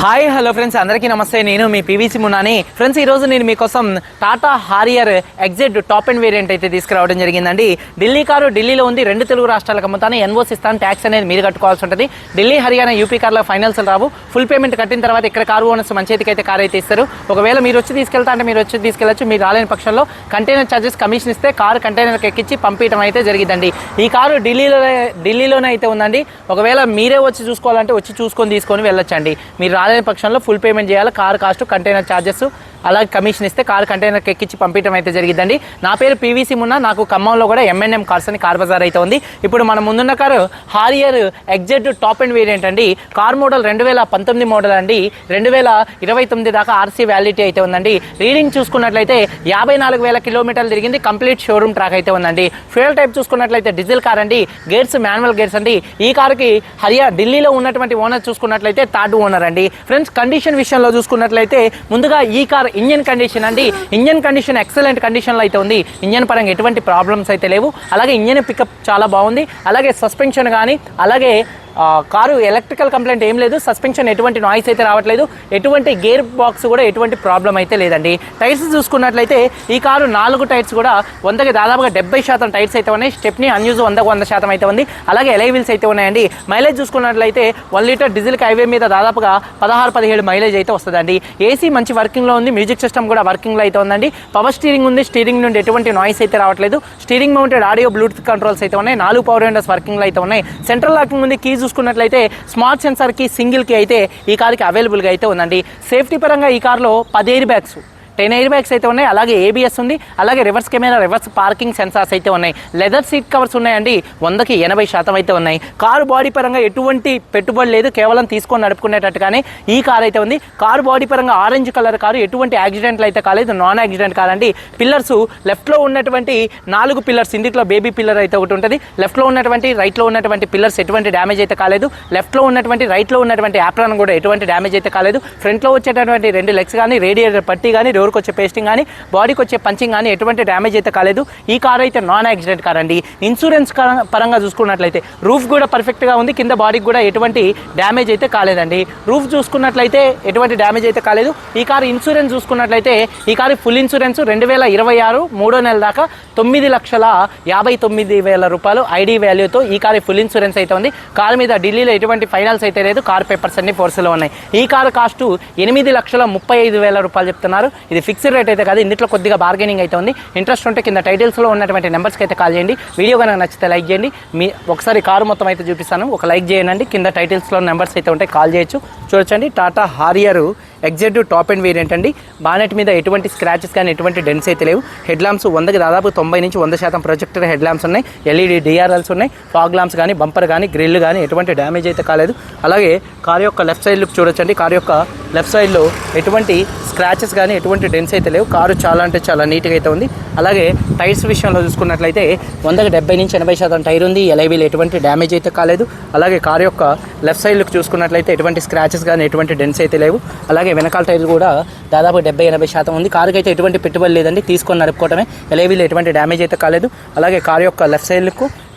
Hi hello friends అందరికీ నమస్తే. నేను మీ పీవీసీ మున్నాని ఫ్రెండ్స్ ఈ రోజు నేను మీకోసం Tata Harrier XZ top end variant అయితే తీసుకురావడం జరిగిందండి. ఢిల్లీ కారు ఢిల్లీలో ఉంది. రెండు తెలుగు రాష్ట్రాలకు అమ్ముతాను ఎన్ఓసి ఇస్తాను ట్యాక్స్ అనేది మీరు కట్టుకోవాల్సి ఉంటుంది. ఢిల్లీ హర్యానా యూపీ కార్లో ఫైనల్స్ రావు. ఫుల్ పేమెంట్ కట్టిన తర్వాత ఇక్కడ కారు ఓనర్స్ మంచి చేతికి అయితే కార్ అయితే ఇస్తారు. ఒకవేళ మీరు వచ్చి తీసుకెళ్తా అంటే మీరు వచ్చి తీసుకెళ్ళచ్చు. మీరు రాలేని పక్షంలో కంటైనర్ ఛార్జెస్ కమిషన్ ఇస్తే కారు కంటైనర్కి ఎక్కించి పంపించడం అయితే జరిగిందండి. ఈ కారు ఢిల్లీలో ఢిల్లీలోనే అయితే ఉందండి. ఒకవేళ మీరే వచ్చి చూసుకోవాలంటే వచ్చి చూసుకొని తీసుకొని వెళ్ళొచ్చండి. మీరు రాలేని పక్షంలో ఫుల్ పేమెంట్ చేయాలి. కార్ కాస్ట్ కంటైనర్ ఛార్జెస్ అలాగే కమిషన్ ఇస్తే కార్ కంటైనర్కి ఎక్కించి పంపించడం అయితే జరిగిందండి నా పేరు పీవీసీ మున్న నాకు ఖమ్మంలో కూడా ఎంఎన్ఎం కార్స్ అని కార్ బజార్ అయితే ఉంది. ఇప్పుడు మన ముందున్న car Harrier XZ top end variant అండి. కార్ మోడల్ రెండు వేల పంతొమ్మిది మోడల్ అండి. రెండు వేల ఇరవై తొమ్మిది దాకా ఆర్సీ వ్యాలిటీ అయితే ఉందండి. రీడింగ్ చూసుకున్నట్లయితే యాభై నాలుగు వేల కిలోమీటర్లు తిరిగింది. కంప్లీట్ షోరూమ్ ట్రాక్ అయితే ఉందండి. ఫ్యూయల్ టైప్ చూసుకున్నట్లయితే డీజిల్ కార్ అండి. గేర్స్ మాన్యువల్ గేర్స్ అండి. ఈ కారుకి హరియా ఢిల్లీలో ఉన్నటువంటి ఓనర్ చూసుకున్నట్లయితే థర్డ్ ఓనర్ అండి. ఫ్రెండ్స్ కండిషన్ విషయంలో చూసుకున్నట్లయితే ముందుగా ఈ కార్ ఇంజన్ కండిషన్ అండి. ఇంజన్ కండిషన్ ఎక్సలెంట్ కండిషన్లో అయితే ఉంది. ఇంజన్ పరంగా ఎటువంటి ప్రాబ్లమ్స్ అయితే లేవు. అలాగే ఇంజన్ పికప్ చాలా బాగుంది. అలాగే సస్పెన్షన్ కానీ అలాగే కారు ఎలక్ట్రికల్ కంప్లైంట్ ఏం లేదు. సస్పెన్షన్ ఎటువంటి నాయిస్ అయితే రావట్లేదు. ఎటువంటి గేర్ బాక్స్ కూడా ఎటువంటి ప్రాబ్లం అయితే లేదండి. టైర్స్ చూసుకున్నట్లయితే ఈ కారు నాలుగు టైర్స్ కూడా వందకి దాదాపుగా డెబ్బై శాతం టైర్స్ అయితే ఉన్నాయి. స్టెప్ని అన్యూజ్ వందకు వంద శాతం అయితే ఉంది. అలాగే ఎలై వీల్స్ అయితే ఉన్నాయండి. మైలేజ్ చూసుకున్నట్లయితే వన్ లీటర్ డీజిల్ హైవే మీద దాదాపుగా పదహారు పదిహేడు మైలేజ్ అయితే వస్తుందండి. ఏసీ మంచి వర్కింగ్లో ఉంది. మ్యూజిక్ సిస్టమ్ కూడా వర్కింగ్లో అయితే ఉందండి. పవర్ స్టీరింగ్ ఉంది. స్టీరింగ్ నుండి ఎటువంటి నాయిస్ అయితే రావట్లేదు. Steering mounted audio Bluetooth controls అయితే ఉన్నాయి. నాలుగు పవర్ విండోస్ వర్కింగ్లో అయితే ఉన్నాయి. సెంట్రల్ లాకింగ్ ఉంది. కీజ్ చూసుకున్నట్లయితే స్మార్ట్ సెన్సార్కి సింగిల్కి అయితే ఈ కార్కి అవైలబుల్గా అయితే ఉందండి. సేఫ్టీ పరంగా ఈ కార్లో పది air bags ten air bags అయితే ఉన్నాయి అలాగే ఏబిఎస్ ఉంది అలాగే reverse camera reverse parking sensors అయితే ఉన్నాయి. లెదర్ సీట్ కవర్స్ ఉన్నాయండి వందకి ఎనభై శాతం అయితే ఉన్నాయి. కారు బాడీ పరంగా ఎటువంటి పెట్టుబడి లేదు కేవలం తీసుకొని నడుపుకునేటట్టుగానే ఈ కార్ అయితే ఉంది. కారు బాడీ పరంగా ఆరెంజ్ కలర్ కారు ఎటువంటి యాక్సిడెంట్లు అయితే కాలేదు నాన్ యాక్సిడెంట్ కాదండి. పిల్లర్స్ లెఫ్ట్లో ఉన్నటువంటి నాలుగు పిల్లర్స్ ఇందులో బేబీ పిల్లర్ అయితే ఒకటి ఉంటుంది. లెఫ్ట్లో ఉన్నటువంటి రైట్లో ఉన్నటువంటి పిల్లర్స్ ఎటువంటి డ్యామేజ్ అయితే కాలేదు. లెఫ్ట్లో ఉన్నటువంటి రైట్లో ఉన్నటువంటి యాప్రాన్ కూడా ఎటువంటి డ్యామేజ్ అయితే కాలేదు. ఫ్రంట్లో వచ్చేటటువంటి రెండు లెగ్స్ కానీ రేడియేటర్ పట్టి కానీ డోర్కి వచ్చే పేస్టింగ్ కానీ బాడీకి వచ్చే పంచింగ్ కానీ ఎటువంటి డ్యామేజ్ అయితే కాలేదు. ఈ కార్ అయితే నాన్ యాక్సిడెంట్ కార్ అండి. ఇన్సూరెన్స్ పరంగా చూసుకున్నట్లయితే రూఫ్ కూడా పర్ఫెక్ట్గా ఉంది. కింద బాడీకి కూడా ఎటువంటి డ్యామేజ్ అయితే కాలేదండి. రూఫ్ చూసుకున్నట్లయితే ఎటువంటి డ్యామేజ్ అయితే కాలేదు. ఈ కార్ ఇన్సూరెన్స్ చూసుకున్నట్లయితే ఈ కారు ఫుల్ ఇన్సూరెన్స్ రెండు వేల ఇరవై ఆరు మూడో నెల దాకా తొమ్మిది లక్షల యాభై తొమ్మిది వేల రూపాయలు ఐడి వాల్యూతో ఈ కారు ఫుల్ ఇన్సూరెన్స్ అయితే ఉంది. కారు మీద ఢిల్లీలో ఎటువంటి ఫైనల్స్ అయితే లేదు. కార్ పేపర్స్ అన్ని ఫోర్స్లో ఉన్నాయి. ఈ కారు కాస్ట్ ఎనిమిది లక్షల ముప్పై ఐదు వేల రూపాయలు చెప్తున్నారు. ఇది ఫిక్స్డ్ రేట్ అయితే కాదు ఇందులో కొద్దిగా బార్గెనింగ్ అయితే ఉంది. ఇంట్రెస్ట్ ఉంటే కింద టైటిల్స్లో ఉన్నటువంటి నెంబర్స్కి అయితే కాల్ చేయండి. వీడియో కనుక నచ్చితే లైక్ చేయండి. మీ ఒకసారి కారు మొత్తం అయితే చూపిస్తాను. ఒక లైక్ చేయండి. కింద టైటిల్స్లో నెంబర్స్ అయితే ఉంటాయి కాల్ చేయొచ్చు. చూడొచ్చండి. Tata Harrier executive top end variant అండి. బానెట్ మీద ఎటువంటి స్క్రాచెస్ కానీ ఎటువంటి డెన్స్ అయితే లేవు. హెడ్ ల్యాంప్స్ వందకి దాదాపు తొంభై నుంచి వంద శాతం ప్రొజెక్టర్ హెడ్ ల్యాంప్స్ ఉన్నాయి ఎల్ఈడి డిఆర్ఎల్స్ ఉన్నాయి. ఫాగ్ ల్యాంప్స్ కానీ బంపర్ కానీ గ్రిల్ కానీ ఎటువంటి డ్యామేజ్ అయితే కాలేదు. అలాగే కార్ యొక్క లెఫ్ట్ సైడ్ లుక్ చూడొచ్చండి. కార్ యొక్క లెఫ్ట్ సైడ్లో ఎటువంటి స్క్రాచెస్ కానీ ఎటువంటి డెన్స్ అయితే లేవు. కారు చాలా అంటే చాలా నీట్గా అయితే ఉంది. అలాగే టైర్స్ విషయంలో చూసుకున్నట్లయితే వందకి డెబ్బై నుంచి ఎనభై శాతం టైర్ ఉంది. ఎలైవీలు ఎటువంటి డ్యామేజ్ అయితే కాలేదు. అలాగే కారు యొక్క లెఫ్ట్ సైడ్ చూసుకున్నట్లయితే ఎటువంటి స్క్రాచెస్ కానీ ఎటువంటి డెన్స్ అయితే లేవు. అలాగే వెనకాల టైర్ కూడా దాదాపు డెబ్బై ఎనభై శాతం ఉంది. కారుకి అయితే ఎటువంటి పెట్టుబడి లేదండి. తీసుకొని నడుపుకోవటమే. ఎలైవీలు ఎటువంటి డ్యామేజ్ అయితే కాలేదు. అలాగే కారు యొక్క లెఫ్ట్ సైడ్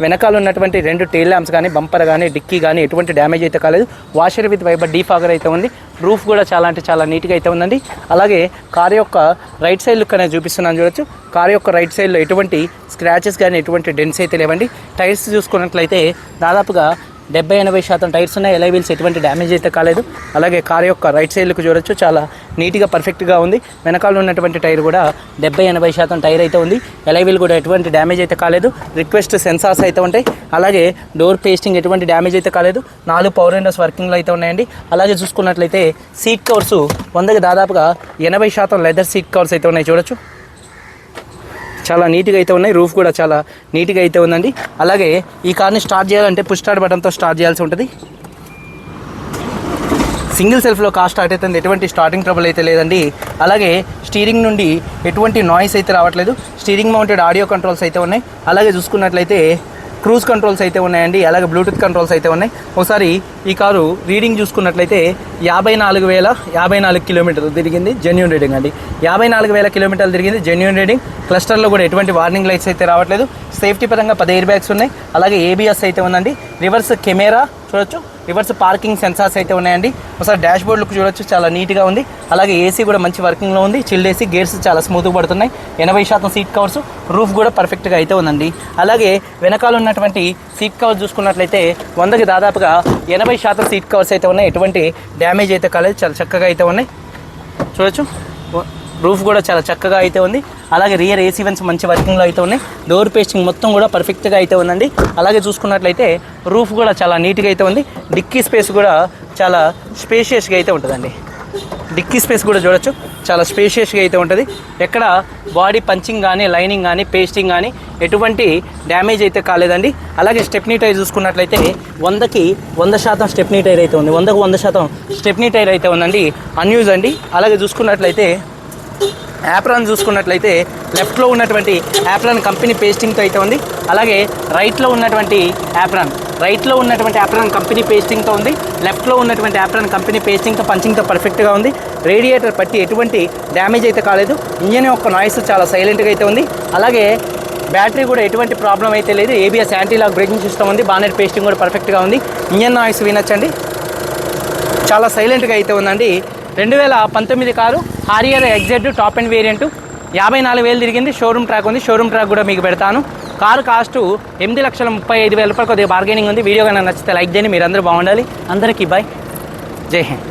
వెనకాల ఉన్నటువంటి రెండు టైల్ ల్యాంప్స్ కానీ బంపర్ కానీ డిక్కీ కానీ ఎటువంటి డ్యామేజ్ అయితే కాలేదు. వాషర్ విత్ వైబర్ డీఫాగర్ అయితే ఉంది. రూఫ్ కూడా చాలా అంటే చాలా నీట్గా అయితే ఉందండి. అలాగే కార్ యొక్క రైట్ సైడ్ లుక్ అనేది చూపిస్తున్నాను చూడొచ్చు. కార్ యొక్క రైట్ సైడ్లో ఎటువంటి స్క్రాచెస్ కానీ ఎటువంటి డెన్స్ అయితే లేవండి. టైర్స్ చూసుకున్నట్లయితే దాదాపుగా డెబ్బై ఎనభై శాతం టైర్స్ ఉన్నాయి. ఎలై వీల్స్ ఎటువంటి డ్యామేజ్ అయితే కాలేదు. అలాగే కార్ యొక్క రైట్ సైడ్లకు చూడొచ్చు. చాలా నీట్గా పర్ఫెక్ట్గా ఉంది. వెనకాల ఉన్నటువంటి టైర్ కూడా డెబ్బై ఎనభై శాతం టైర్ అయితే ఉంది. ఎలై వీల్ కూడా ఎటువంటి డ్యామేజ్ అయితే కాలేదు. రిక్వెస్ట్ సెన్సార్స్ అయితే ఉంటాయి. అలాగే డోర్ పేస్టింగ్ ఎటువంటి డ్యామేజ్ అయితే కాలేదు. నాలుగు పవర్ విండోస్ వర్కింగ్లో అయితే ఉన్నాయండి. అలాగే చూసుకున్నట్లయితే సీట్ కవర్స్ వందకి దాదాపుగా ఎనభై శాతం లెదర్ సీట్ కవర్స్ అయితే ఉన్నాయి. చూడొచ్చు. చాలా నీట్గా అయితే ఉన్నాయి. రూఫ్ కూడా చాలా నీట్గా అయితే ఉందండి. అలాగే ఈ కార్ని స్టార్ట్ చేయాలంటే పుష్ స్టార్ట్ బటన్తో స్టార్ట్ చేయాల్సి ఉంటుంది. సింగిల్ సెల్ఫ్లో కార్ స్టార్ట్ అవుతుంది ఎటువంటి స్టార్టింగ్ ట్రబుల్ అయితే లేదండి. అలాగే స్టీరింగ్ నుండి ఎటువంటి నాయిస్ అయితే రావట్లేదు. స్టీరింగ్ మౌంటెడ్ ఆడియో కంట్రోల్స్ అయితే ఉన్నాయి. అలాగే చూసుకున్నట్లయితే క్రూజ్ కంట్రోల్స్ అయితే ఉన్నాయండి అలాగే బ్లూటూత్ కంట్రోల్స్ అయితే ఉన్నాయి. ఒకసారి ఈ కారు రీడింగ్ చూసుకున్నట్లయితే యాభై నాలుగు వేల యాభై నాలుగు కిలోమీటర్లు తిరిగింది జెన్యున్ రీడింగ్ అండి. యాభై నాలుగు వేల కిలోమీటర్లు తిరిగింది జెన్యున్ రీడింగ్ క్లస్టర్లో కూడా ఎటువంటి వార్నింగ్ లైట్స్ అయితే రావట్లేదు. సేఫ్టీ పరంగా పది ఎయిర్ బ్యాగ్స్ ఉన్నాయి. అలాగే ఏబిఎస్ అయితే ఉందండి. రివర్స్ కెమెరా చూడొచ్చు. రివర్స్ పార్కింగ్ సెన్సార్స్ అయితే ఉన్నాయండి. ఒకసారి డాష్ బోర్డ్ లుక్ చూడొచ్చు చాలా నీట్గా ఉంది. అలాగే ఏసీ కూడా మంచి వర్కింగ్లో ఉంది. చిల్డ్ ఏసీ గేర్స్ చాలా స్మూత్గా పడుతున్నాయి. ఎనభై శాతం సీట్ కవర్స్ రూఫ్ కూడా పర్ఫెక్ట్గా అయితే ఉందండి. అలాగే వెనకాల ఉన్నటువంటి సీట్ కవర్స్ చూసుకున్నట్లయితే వందకి దాదాపుగా ఎనభై శాతం సీట్ కవర్స్ అయితే ఉన్నాయి. ఎటువంటి డ్యామేజ్ అయితే కాలేదు. చాలా చక్కగా అయితే ఉన్నాయి. చూడొచ్చు. రూఫ్ కూడా చాలా చక్కగా అయితే ఉంది. అలాగే రియర్ ఏసీ వెన్స్ మంచి వర్కింగ్లో అయితే ఉన్నాయి. డోర్ పేస్టింగ్ మొత్తం కూడా పర్ఫెక్ట్గా అయితే ఉందండి. అలాగే చూసుకున్నట్లయితే రూఫ్ కూడా చాలా నీట్గా అయితే ఉంది. డిక్కీ స్పేస్ కూడా చాలా స్పేషియస్గా అయితే ఉంటుందండి. డిక్కీ స్పేస్ కూడా చూడొచ్చు. చాలా స్పేషియస్గా అయితే ఉంటుంది. ఎక్కడ బాడీ పంచింగ్ కానీ లైనింగ్ కానీ పేస్టింగ్ కానీ ఎటువంటి డ్యామేజ్ అయితే కాలేదండి. అలాగే స్టెప్నీ టైర్ చూసుకున్నట్లయితే వందకి వంద శాతం స్టెప్నీ టైర్ అయితే ఉంది. వందకు వంద శాతం స్టెప్నీ టైర్ అయితే ఉందండి. అన్యూజ్ అండి. అలాగే చూసుకున్నట్లయితే యాప్రాన్ చూసుకున్నట్లయితే లెఫ్ట్లో ఉన్నటువంటి యాప్రాన్ కంపెనీ పేస్టింగ్తో అయితే ఉంది. అలాగే రైట్లో ఉన్నటువంటి యాప్రాన్ రైట్లో ఉన్నటువంటి యాప్రాన్ కంపెనీ పేస్టింగ్తో ఉంది. లెఫ్ట్లో ఉన్నటువంటి యాప్రాన్ కంపెనీ పేస్టింగ్తో పంచింగ్తో పర్ఫెక్ట్గా ఉంది. రేడియేటర్ పట్టి ఎటువంటి డ్యామేజ్ అయితే కాలేదు. ఇంజన్ యొక్క నాయిస్ చాలా సైలెంట్గా అయితే ఉంది. అలాగే బ్యాటరీ కూడా ఎటువంటి ప్రాబ్లం అయితే లేదు. ఏబిఎస్ యాంటీలాక్ బ్రేకింగ్ సిస్టమ్ ఉంది. బానెట్ పేస్టింగ్ కూడా పర్ఫెక్ట్గా ఉంది. ఇంజన్ నాయిస్ వినొచ్చండి. చాలా సైలెంట్గా అయితే ఉందండి. రెండు వేల పంతొమ్మిది car Harrier XZ top end variant యాభై నాలుగు వేలు తిరిగింది. షోరూమ్ ట్రాక్ ఉంది. షోరూమ్ ట్రాక్ కూడా మీకు పెడతాను. కారు కాస్ట్ ఎనిమిది లక్షల ముప్పై ఐదు వేల రూపాయలు కొద్దిగా బార్గెనింగ్ ఉంది. వీడియో కన్నా నచ్చితే లైక్ చేయండి. మీరందరూ బాగుండాలి. అందరికీ బాయ్ జై హింద్.